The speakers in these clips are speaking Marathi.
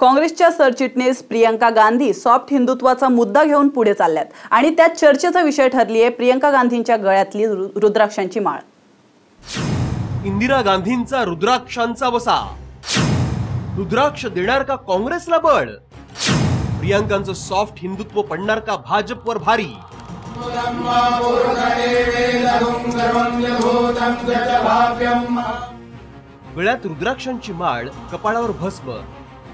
काँग्रेसच्या सरचिटणीस प्रियंका गांधी सॉफ्ट हिंदुत्वाचा मुद्दा घेऊन पुढे चालल्यात आणि त्यात चर्चेचा विषय ठरली आहे प्रियंका गांधींच्या गळ्यातली रु- रुद्राक्षांची माळ. इंदिरा गांधींचा रुद्राक्षांचा वसा. रुद्राक्ष देणार का काँग्रेसला बळ? प्रियांकांचं सॉफ्ट हिंदुत्व पडणार का भाजपवर भारी? गळ्यात रुद्राक्षांची माळ कपाळावर भस्म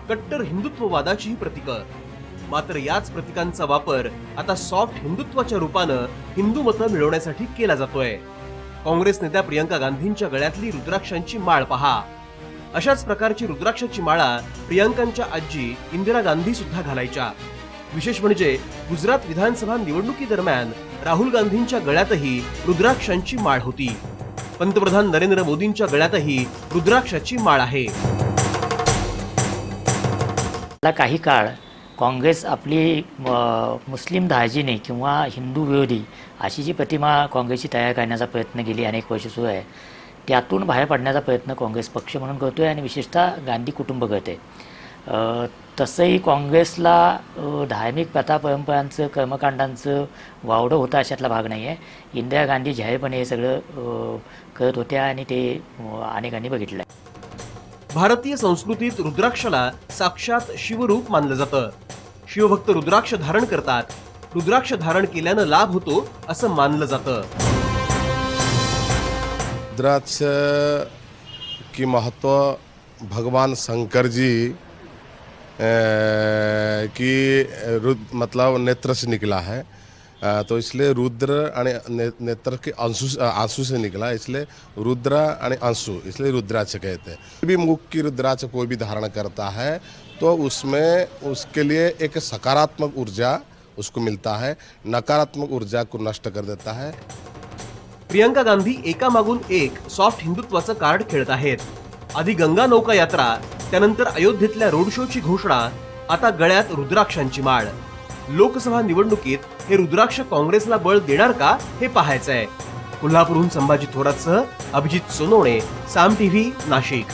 कट्टर हिंदुत्ववादाची ही प्रतीक मात्र याच प्रतीकांचा वापर आता सॉफ्ट हिंदुत्वाच्या रूपानं हिंदू मतं मिळवण्यासाठी केला जातोय. काँग्रेस नेत्या प्रियंका गांधींच्या गळ्यातली रुद्राक्षांची माळ पहा. अशाच प्रकारची रुद्राक्षाची माळा प्रियंकांच्या आजी इंदिरा गांधी सुद्धा घालायच्या. विशेष म्हणजे गुजरात विधानसभा निवडणुकीदरम्यान राहुल गांधींच्या गळ्यातही रुद्राक्षांची माळ होती. पंतप्रधान नरेंद्र मोदींच्या गळ्यातही रुद्राक्षाची माळ आहे. गेला काही काळ काँग्रेस आपली म, मुस्लिम दार्जिने किंवा हिंदू विरोधी अशी जी प्रतिमा काँग्रेसची तयार करण्याचा प्रयत्न गेली अनेक वर्ष सुरू आहे त्यातून बाहेर पडण्याचा प्रयत्न काँग्रेस पक्ष म्हणून करतो आहे आणि विशेषतः गांधी कुटुंब करते. तसंही काँग्रेसला धार्मिक प्रथा परंपरांचं कर्मकांडांचं वावडं होतं अशातला भाग नाही आहे इंदिरा गांधी जाहीरपणे हे सगळं करत होत्या आणि ते अनेकांनी बघितलं आहे भारतीय संस्कृतीत रुद्राक्षाला साक्षात शिवरूप मानलं जातं. शिवभक्त रुद्राक्ष धारण करतात. रुद्राक्ष धारण केल्यानं लाभ होतो असं मानलं जातं. रुद्राक्ष की महत्त्व भगवान शंकर जी की रुद मतलब नेत्र से निकला है। तो इसलिए रुद्र आणि ने, नेत्र के आंसू आंसू से निकला इसलिए रुद्र आणि आंसू इसलिए रुद्राच कहते हैं भी मुख की रुद्राच कोई भी धारण करता है तो उसमें उसके लिए एक सकारात्मक ऊर्जा उसको मिलता है नकारात्मक ऊर्जा को नष्ट कर देता है प्रियंका गांधी एकामागून एक सॉफ्ट हिंदुत्वाचं कार्ड खेळत आहेत आधी गंगा नौका यात्रा त्यानंतर अयोध्येतल्या रोड शोची घोषणा आता गळ्यात रुद्राक्षांची माळ लोकसभा निवडणुकीत हे रुद्राक्ष काँग्रेसला बळ देणार का हे पाहायचंय कोल्हापूरहून संभाजी थोरातसह अभिजित सोनवणे साम टीव्ही नाशिक.